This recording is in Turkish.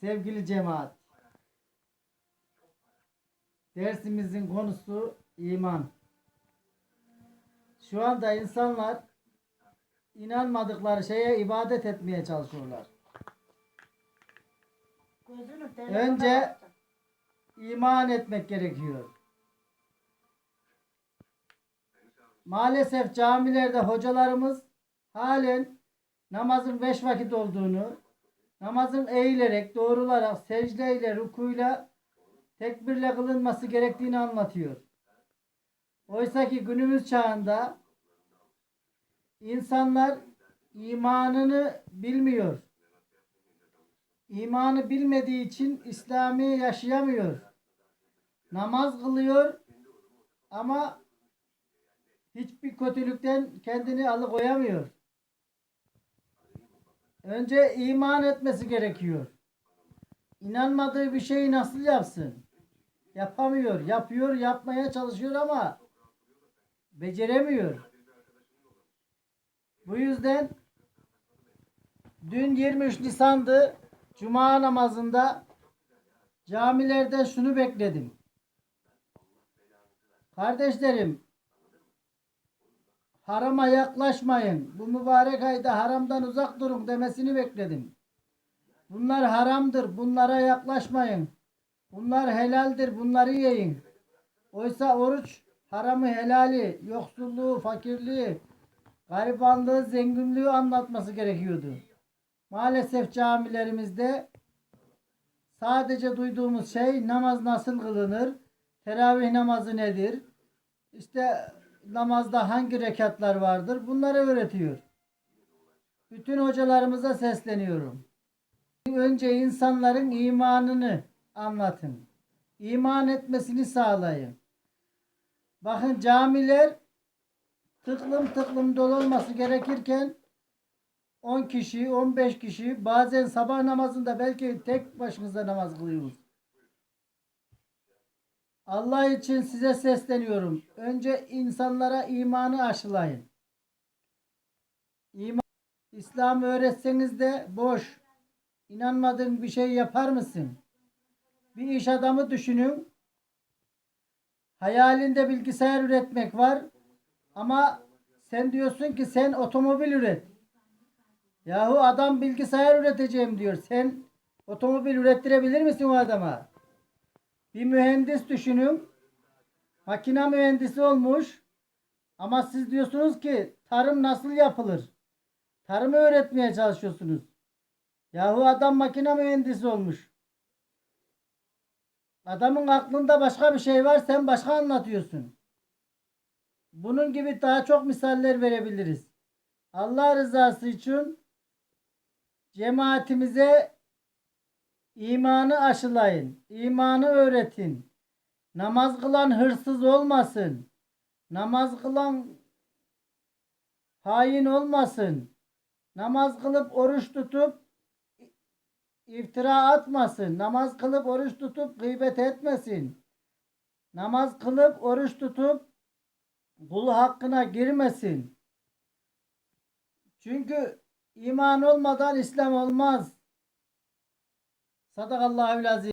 sevgili cemaat. Dersimizin konusu iman. Şu anda insanlar inanmadıkları şeye ibadet etmeye çalışıyorlar. Önce-. İman etmek gerekiyor. Maalesef camilerde hocalarımız halen namazın beş vakit olduğunu, namazın eğilerek, doğrularak, secdeyle, rukuyla, tekbirle kılınması gerektiğini anlatıyor. Oysa ki günümüz çağında insanlar imanını bilmiyor. İmanı bilmediği için İslami yaşayamıyor. Namaz kılıyor ama hiçbir kötülükten kendini alıkoyamıyor. Önce iman etmesi gerekiyor. İnanmadığı bir şeyi nasıl yapsın? Yapamıyor. Yapıyor, yapmaya çalışıyor ama beceremiyor. Bu yüzden dün 23 Nisan'dı. Cuma namazında camilerde şunu bekledim. Kardeşlerim harama yaklaşmayın. Bu mübarek ayda haramdan uzak durun demesini bekledim. Bunlar haramdır. Bunlara yaklaşmayın. Bunlar helaldir. Bunları yiyin. Oysa oruç haramı helali, yoksulluğu, fakirliği, garibanlığı, zenginliği anlatması gerekiyordu. Maalesef camilerimizde sadece duyduğumuz şey namaz nasıl kılınır, teravih namazı nedir, işte namazda hangi rekatlar vardır bunları öğretiyor. Bütün hocalarımıza sesleniyorum. Önce insanların imanını anlatın. İman etmesini sağlayın. Bakın camiler tıklım tıklım dolu olması gerekirken 10 kişi, 15 kişi bazen sabah namazında belki tek başınıza namaz kılıyoruz. Allah için size sesleniyorum. Önce insanlara imanı aşılayın. İman, İslam öğretseniz de boş. İnanmadığın bir şey yapar mısın? Bir iş adamı düşünün. Hayalinde bilgisayar üretmek var. Ama sen diyorsun ki sen otomobil üret. Yahu adam bilgisayar üreteceğim diyor. Sen otomobil ürettirebilir misin o adama? Bir mühendis düşünün. Makine mühendisi olmuş. Ama siz diyorsunuz ki tarım nasıl yapılır? Tarımı öğretmeye çalışıyorsunuz. Yahu adam makine mühendisi olmuş. Adamın aklında başka bir şey var sen başka anlatıyorsun. Bunun gibi daha çok misaller verebiliriz. Allah rızası için cemaatimize imanı aşılayın. imanı öğretin. Namaz kılan hırsız olmasın. Namaz kılan hain olmasın. Namaz kılıp oruç tutup iftira atmasın. Namaz kılıp oruç tutup gıybet etmesin. Namaz kılıp oruç tutup kul hakkına girmesin. Çünkü iman olmadan İslam olmaz. Sadakallahu azim.